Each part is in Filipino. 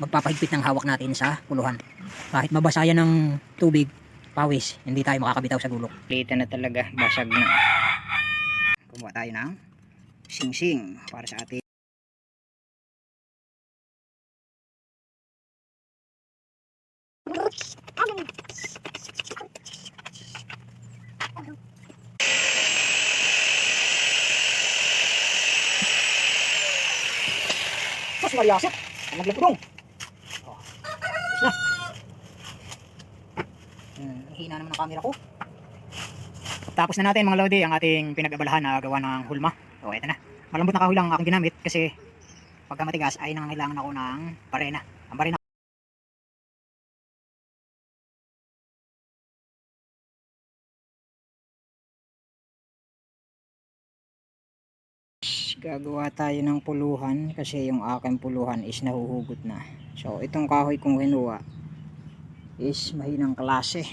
magpapahigpit ng hawak natin sa puluhan. Kahit mabasa yan ng tubig, pawis, hindi tayo makakabitaw sa gulok. Lita na talaga, basag na. Kumuha tayo ng sing-sing para sa ating Sus, Mariasa! Naglapudong! Oh, ayos na. Hmm, ang hina naman ng camera ko. Tapos na natin mga lodi ang ating pinag-abalahan na gawa ng hulma. O, eto na. Malambot na kahoy lang ang aking ginamit kasi pagka matigas ay nangangailangan ako ng barena. Ang barena gagawa tayo ng puluhan kasi yung aking puluhan is nahuhugot na so itong kahoy kong kinuha is mahinang klase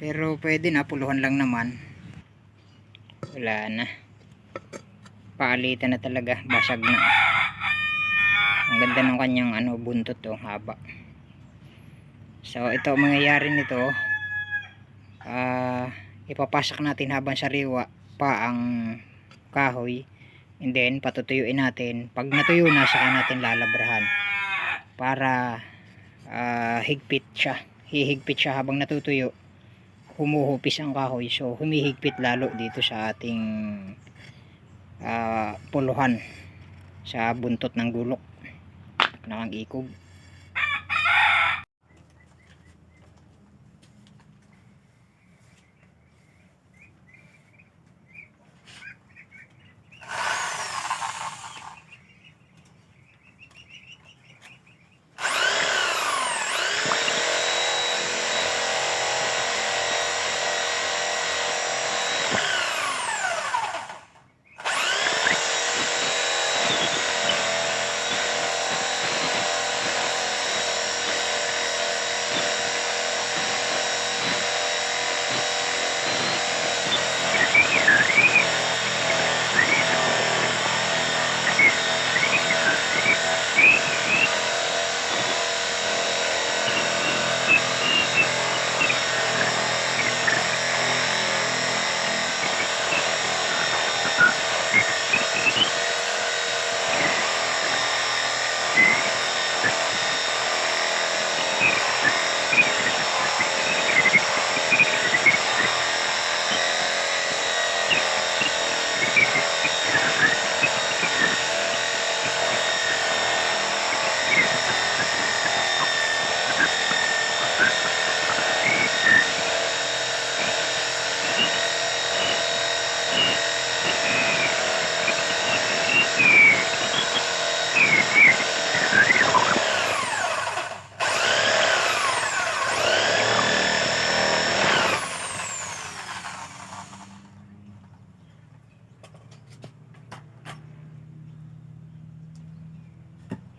pero pwede na puluhan lang naman. Wala na. Paalitan na talaga. Basag na. Ang ganda ng kanyang ano buntot to haba. So ito ang mangyayari nito. Ah ipapasak natin habang sariwa pa ang kahoy. And then patutuyuin natin. Pag natuyo na saka natin lalabrahan. Para ah, higpit siya. Hihigpit siya habang natutuyo humuhupis ang kahoy. So humihigpit lalo dito sa ating ah, puluhan sa buntot ng gulok ng ikog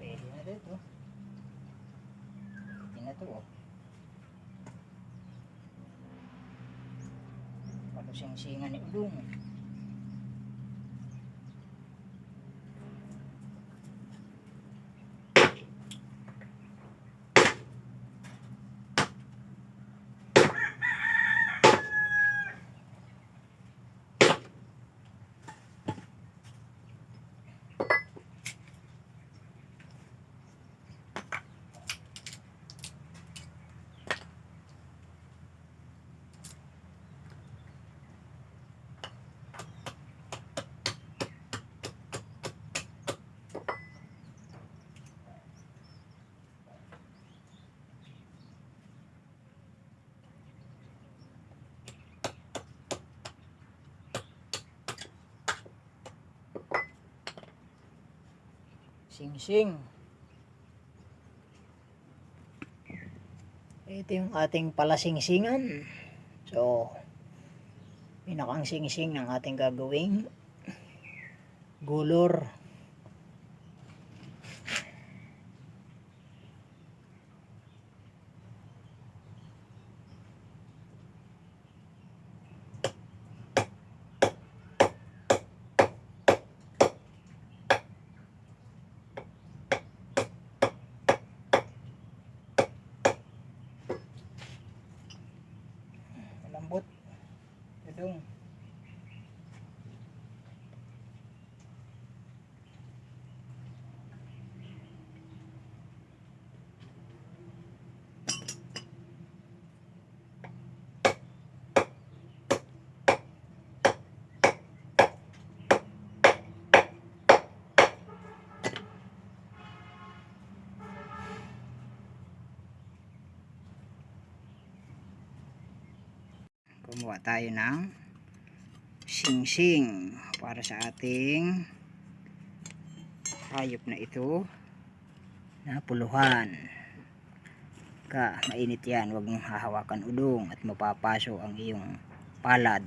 Pwede na dito. Pwede na to oh. Palusing-singan ni Ulong. Sing-sing. Ito yung ating palasing-singan. So, pinakang sing-sing ng ating gagawing gulor. Udong. Kumuha tayo ng sing-sing para sa ating hayop na ito na puluhan. Ka, mainit yan. Huwag mong hahawakan udong at mapapaso ang iyong palad.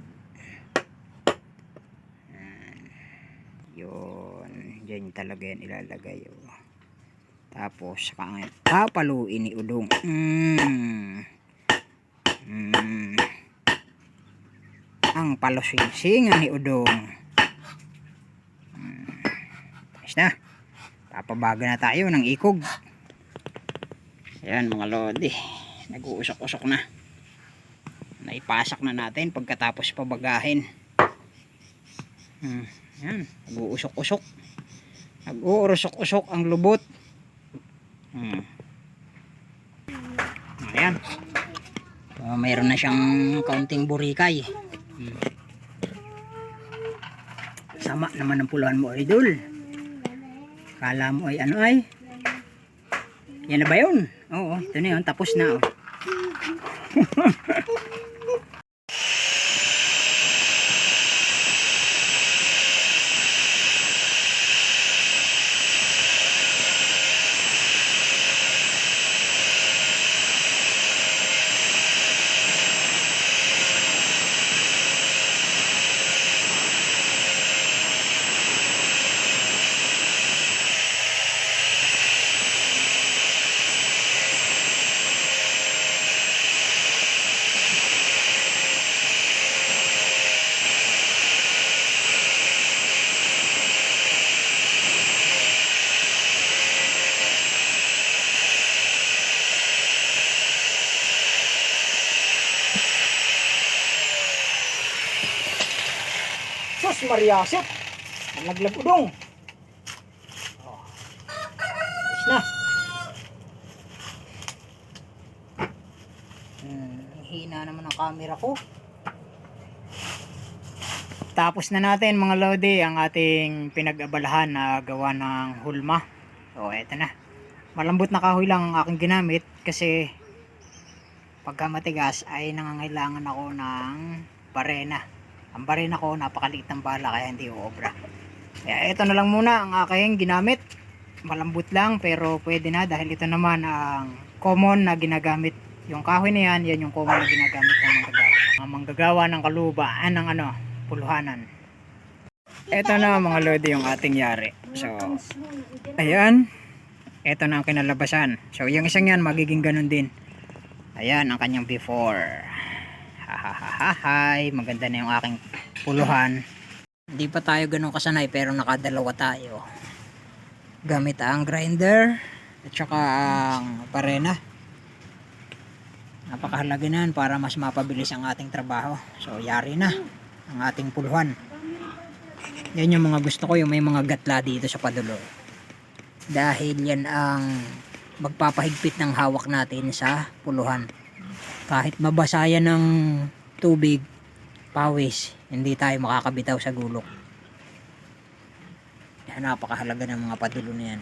Yun. Diyan talaga yan ilalagay. Oh. Tapos, papaluin ni udong. Mm ang palusing-singan ni Udong. Hmm. Ayos na. Papabaga na tayo ng ikog. Ayan mga lodi. Nag-uusok-usok na. Naipasak na natin pagkatapos pabagahin. Hmm. Ayan. Nag-uusok-usok. Nag-uurusok-usok ang lubot. Hmm. Ayan. So, mayroon na siyang kaunting burikay. Hmm. Sama naman ang puluhan mo, idol. Kala mo ay ano ay? Yan na ba yun? Oo, ito na yun. Tapos na. Oh. Sus, Mariaset! Nalaglag udong. Oh. Ayos na. Hmm, hina naman ang camera ko. Tapos na natin mga lodi ang ating pinag-abalahan na gawa ng hulma. So, eto na. Malambot na kahoy lang ang aking ginamit kasi pagka matigas ay nangangailangan ako ng barena. Ang barena ko napakaliit ng bala kaya hindi uobra. Kaya ito na lang muna ang aking ginamit. Malambot lang pero pwede na dahil ito naman ang common na ginagamit. Yung kahoy na yan, yan yung common na ginagamit ng manggagawa. Ang manggagawa ng kalubaan ng ano, puluhanan. Ito na mga lodi yung ating yari. So, ayan. Ito na ang kinalabasan. So, yung isang yan magiging ganun din. Ayan ang kanyang before. Hahaha. Maganda na yung aking puluhan. Hindi pa tayo ganun kasanay pero nakadalawa tayo. Gamit ang grinder at saka ang parena. Napakahalaga na para mas mapabilis ang ating trabaho. So, yari na ang ating puluhan. Yan yung mga gusto ko, yung may mga gatla dito sa padulo. Dahil yan ang magpapahigpit ng hawak natin sa puluhan. Kahit mabasa yan ng tubig, pawis, hindi tayo makakabitaw sa gulok. Napakahalaga ng mga padulo na yan.